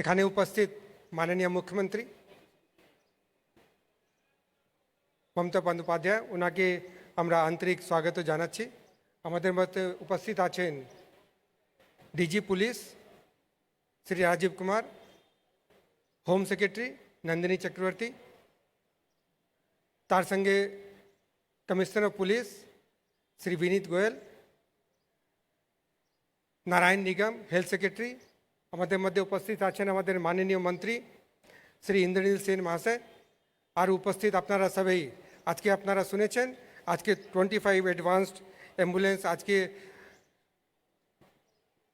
এখানে উপস্থিত মাননীয় মুখ্যমন্ত্রী, মমতা বন্দ্যোপাধ্যায় ওনাকে আমরা আন্তরিক স্বাগত জানাচ্ছি। আমাদের মধ্যে উপস্থিত আছেন DG police, Shri Rajeev Kumar, home secretary Nandini Chakraborty, তার সঙ্গে commissioner of police Shri Vineet Goyal, Narayan Nigam, health secretary আমাদের মধ্যে উপস্থিত আছেন আমাদের মাননীয় মন্ত্রী শ্রী ইন্দ্রনীল সেন মহাশয়। আর উপস্থিত আপনারা সবাই। আজকে আপনারা শুনেছেন, আজকে টোয়েন্টি ফাইভ অ্যাডভান্সড অ্যাম্বুলেন্স আজকে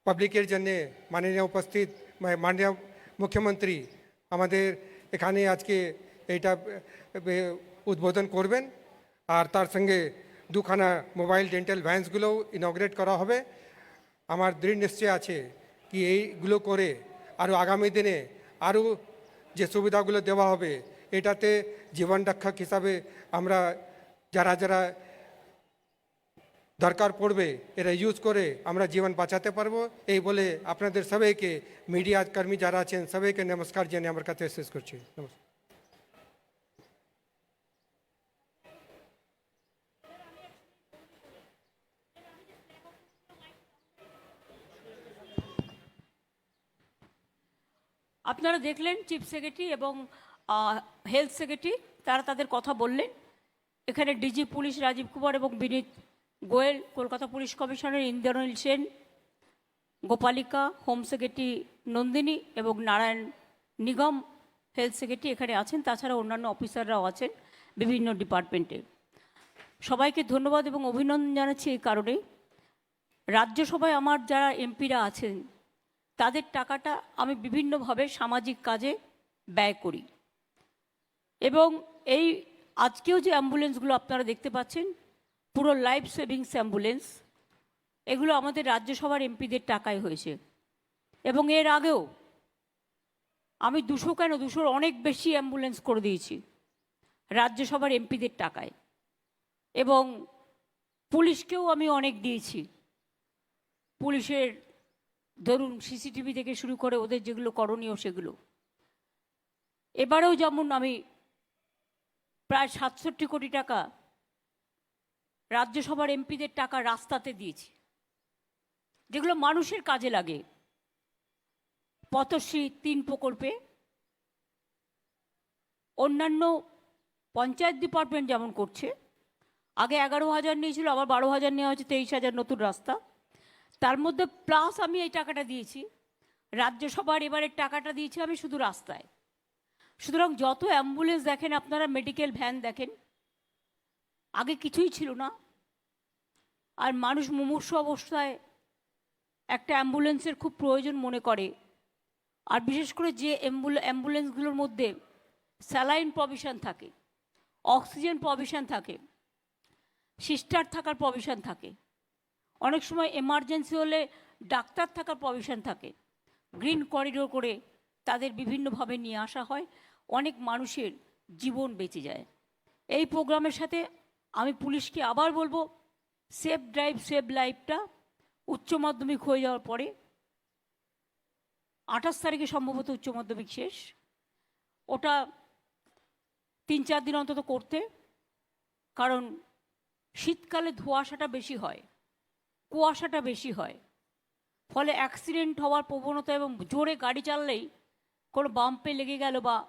পাবলিকের জন্য মাননীয় উপস্থিত মাননীয় মুখ্যমন্ত্রী আমাদের এখানে আজকে এইটা উদ্বোধন করবেন। আর তার সঙ্গে দুখানা মোবাইল ডেন্টাল ভ্যান্সগুলোও ইনগ্রেট করা হবে। আমার দৃঢ় নিশ্চয় আছে কি এইগুলো করে আরও আগামী দিনে আরও যে সুবিধাগুলো দেওয়া হবে, এটাতে জীবন রক্ষক হিসাবে আমরা যারা যারা দরকার পড়বে, এরা ইউজ করে আমরা জীবন বাঁচাতে পারব। এই বলে আপনাদের সবাইকে, মিডিয়া কর্মী যারা আছেন, সবাইকে নমস্কার জানিয়ে আমার কাছে শেষ করছি। নমস্কার। আপনারা দেখলেন চিফ সেক্রেটারি এবং হেলথ সেক্রেটারি, তারা তাদের কথা বললেন। এখানে ডিজি পুলিশ রাজীব কুমার এবং Vineet Goyal, Kolkata police commissioner Indranil Sen, Gopalika, home secretary Nandini এবং নারায়ণ নিগম, হেলথ সেক্রেটারি এখানে আছেন। তাছাড়া অন্যান্য অফিসাররাও আছেন বিভিন্ন ডিপার্টমেন্টে। সবাইকে ধন্যবাদ এবং অভিনন্দন জানাচ্ছি এই কারণে রাজ্যসভায় আমার যারা এমপিরা আছেন তাদের টাকাটা আমি বিভিন্নভাবে সামাজিক কাজে ব্যয় করি। এবং এই আজকেও যে অ্যাম্বুলেন্সগুলো আপনারা দেখতে পাচ্ছেন, পুরো লাইফ সেভিংস অ্যাম্বুলেন্স, এগুলো আমাদের রাজ্যসভার এমপিদের টাকায় হয়েছে। এবং এর আগেও আমি দুশো কেন, দুশোর অনেক বেশি অ্যাম্বুলেন্স করে দিয়েছি রাজ্যসভার এমপিদের টাকায়। এবং পুলিশকেও আমি অনেক দিয়েছি। পুলিশের ধরুন সিসিটিভি থেকে শুরু করে ওদের যেগুলো করণীয় সেগুলো। এবারেও যেমন আমি প্রায় সাতষট্টি কোটি টাকা রাজ্যসভার এমপিদের টাকা রাস্তাতে দিয়েছি। যেগুলো মানুষের কাজে লাগে। পথশ্রী তিন প্রকল্পে অন্যান্য পঞ্চায়েত ডিপার্টমেন্ট যেমন করছে, আগে এগারো হাজার নিয়েছিল, আবার বারো হাজার নেওয়া হয়েছে, তেইশ হাজার নতুন রাস্তা। তার মধ্যে প্লাস আমি এই টাকাটা দিয়েছি। রাজ্যসভার এবারের টাকাটা দিয়েছি আমি শুধু রাস্তায়। সুতরাং যত অ্যাম্বুলেন্স দেখেন, আপনারা মেডিকেল ভ্যান দেখেন, আগে কিছুই ছিল না। আর মানুষ মুমূর্ষ অবস্থায় একটা অ্যাম্বুলেন্সের খুব প্রয়োজন মনে করে। আর বিশেষ করে যে অ্যাম্বুল অ্যাম্বুলেন্সগুলোর মধ্যে স্যালাইন প্রভিশন থাকে অক্সিজেন প্রভিশন থাকে সিস্টার থাকার প্রভিশন থাকে। অনেক সময় এমার্জেন্সি হলে ডাক্তার থাকার প্রভিশন থাকে। গ্রিন করিডোর করে তাদের বিভিন্নভাবে নিয়ে আসা হয়। অনেক মানুষের জীবন বেঁচে যায়। এই প্রোগ্রামের সাথে আমি পুলিশকে আবার বলব সেফ ড্রাইভ সেভ লাইফটা উচ্চ মাধ্যমিক হয়ে যাওয়ার পরে, আঠাশ তারিখে সম্ভবত উচ্চ মাধ্যমিক শেষ। ওটা তিন চার দিন অন্তত করতে, কারণ শীতকালে ধোঁয়াশাটা বেশি হয়। কুয়াশাটা বেশি হয়। ফলে অ্যাক্সিডেন্ট হওয়ার প্রবণতা এবং জোরে গাড়ি চাললেই কোনো বাম্পে লেগে গেল বা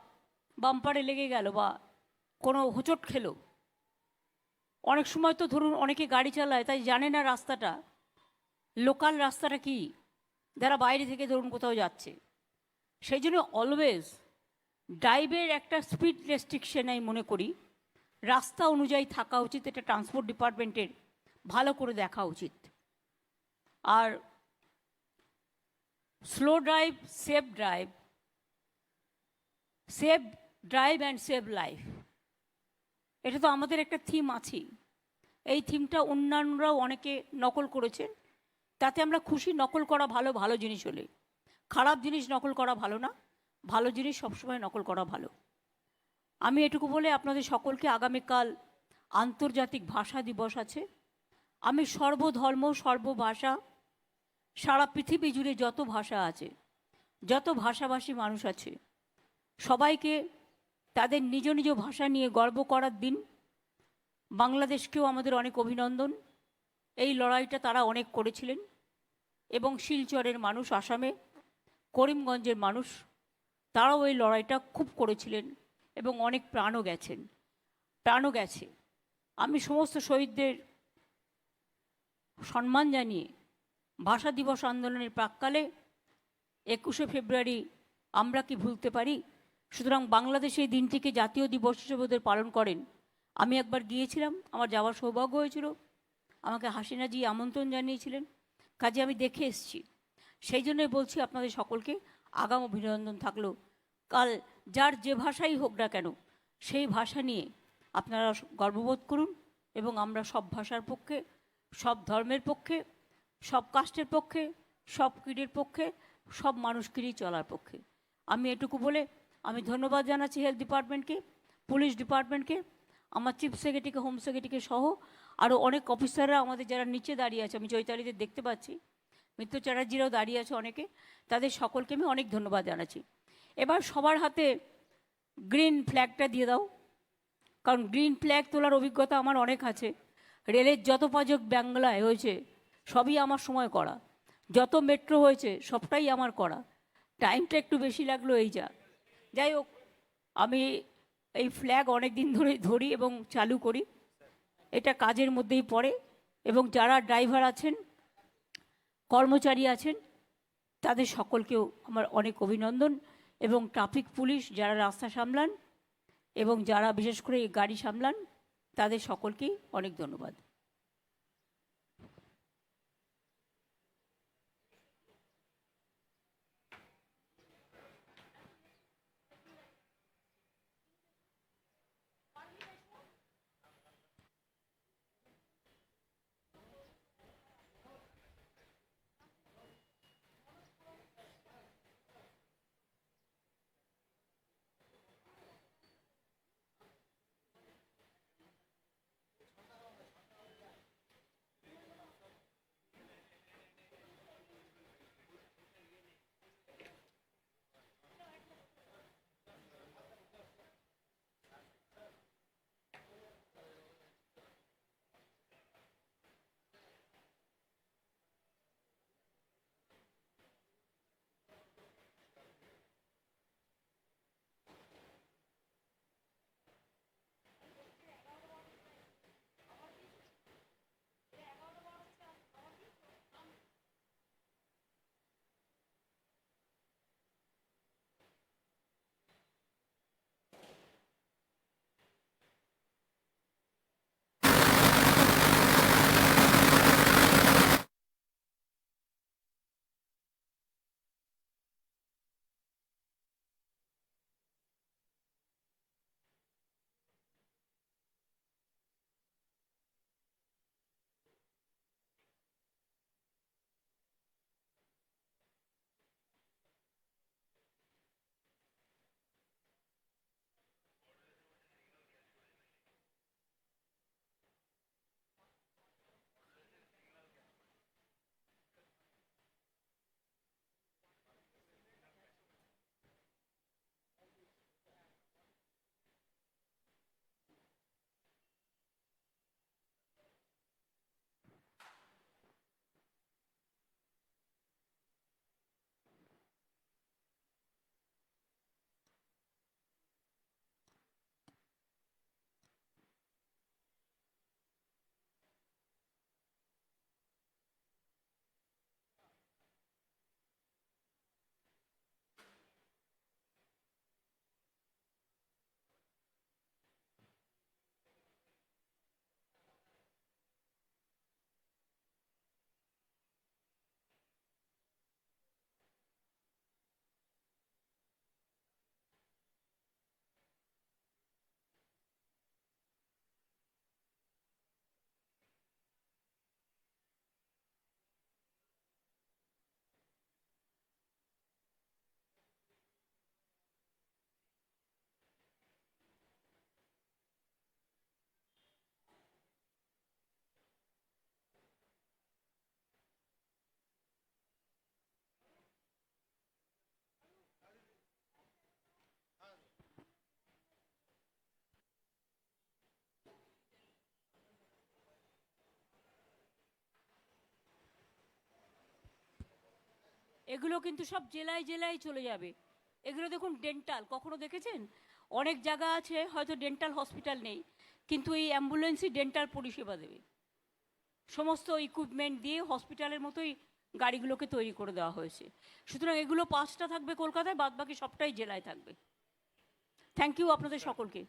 বাম্পারে লেগে গেল বা কোনো হোঁচট খেলো। অনেক সময় তো ধরুন অনেকে গাড়ি চালায়, তাই জানে না রাস্তাটা। লোকাল রাস্তাটা কি? যারা বাইরে থেকে ধরুন কোথাও যাচ্ছে। সেই জন্য অলওয়েজ ড্রাইভের একটা স্পিড রেস্ট্রিকশন আমি মনে করি। রাস্তা অনুযায়ী থাকা উচিত, এটা ট্রান্সপোর্ট ডিপার্টমেন্টের ভালো করে দেখা উচিত। আর slow drive safe drive save drive and save life এটা তো আমাদের একটা থিম আছেই। এই থিমটা অন্যান্যরাও অনেকে নকল করেছেন। তাতে আমরা খুশি, নকল করা ভালো ভালো জিনিস হলে। খারাপ জিনিস নকল করা ভালো না, ভালো জিনিস সবসময় নকল করা ভালো। আমি এটুকু বলে আপনাদের সকলকে আগামীকাল আন্তর্জাতিক ভাষা দিবস আছে। আমি সর্বধর্ম, সর্বভাষা সারা পৃথিবী জুড়ে যত ভাষা আছে, যত ভাষাভাষী মানুষ আছে, সবাইকে তাদের নিজ নিজ ভাষা নিয়ে গর্ব করার দিন। বাংলাদেশকেও আমাদের অনেক অভিনন্দন। এই লড়াইটা তারা অনেক করেছিলেন এবং শিলচরের মানুষ, আসামে করিমগঞ্জের মানুষ, তারাও এই লড়াইটা খুব করেছিলেন এবং অনেক প্রাণও গেছেন, প্রাণও গেছে। আমি সমস্ত শহীদদের সম্মান জানিয়ে ভাষা দিবস আন্দোলনের প্রাককালে একুশে ফেব্রুয়ারি আমরা কি ভুলতে পারি? সুতরাং বাংলাদেশে এই দিনটিকে জাতীয় দিবস হিসেবে ওদের পালন করেন। আমি একবার গিয়েছিলাম, আমার যাওয়ার সৌভাগ্য হয়েছিল। আমাকে হাসিনাজি আমন্ত্রণ জানিয়েছিলেন। কাজে আমি দেখে এসেছি। সেই জন্যই বলছি আপনাদের সকলকে আগাম অভিনন্দন থাকল। কাল যার যে ভাষাই হোক না কেন, সেই ভাষা নিয়ে আপনারা গর্ববোধ করুন এবং আমরা সব ভাষার পক্ষে, সব ধর্মের পক্ষে সব কাস্টের পক্ষে, সব ক্রীড়ের পক্ষে, সব মানুষকেই চলার পক্ষে। আমি এটুকু বলে আমি ধন্যবাদ জানাচ্ছি হেলথ ডিপার্টমেন্টকে পুলিশ ডিপার্টমেন্টকে আমার চিফ সেক্রেটারিকে হোম সেক্রেটারিকে সহ আরও অনেক অফিসাররা আমাদের যারা নিচে দাঁড়িয়ে আছে, আমি চৈতালিদের দেখতে পাচ্ছি মিত্র চ্যাটার্জিরাও দাঁড়িয়ে আছে অনেকে, তাদের সকলকে আমি অনেক ধন্যবাদ জানাচ্ছি। এবার সবার হাতে গ্রিন ফ্ল্যাগটা দিয়ে দাও, কারণ গ্রিন ফ্ল্যাগ তোলার অভিজ্ঞতা আমার অনেক আছে। রেলের যত পাজক বাংলায় হয়েছে সবই আমার সময় করা। যত মেট্রো হয়েছে, সবটাই আমার করা। টাইমটা একটু বেশি লাগল এই যা। যাই হোক, আমি এই ফ্ল্যাগ অনেক দিন ধরে ধরি এবং চালু করি। এটা কাজের মধ্যেই পড়ে এবং যারা ড্রাইভার আছেন, কর্মচারী আছেন, তাদের সকলকেও আমার অনেক অভিনন্দন এবং ট্রাফিক পুলিশ যারা রাস্তা সামলান এবং যারা বিশেষ করে গাড়ি সামলান, তাদের সকলকেই অনেক ধন্যবাদ। এগুলো কিন্তু সব জেলায় জেলায় চলে যাবে। এগুলো দেখুন ডেন্টাল কখনো দেখেছেন? অনেক জায়গা আছে, হয়তো ডেন্টাল হসপিটাল নেই, কিন্তু এই অ্যাম্বুলেন্সই ডেন্টাল পরিষেবা দেবে। সমস্ত ইকুইপমেন্ট দিয়ে হসপিটালের মতোই গাড়িগুলোকে তৈরি করে দেওয়া হয়েছে। সুতরাং এগুলো পাঁচটা থাকবে কলকাতায় বাদ বাকি সবটাই জেলায় থাকবে। থ্যাংক ইউ আপনাদের সকলকে।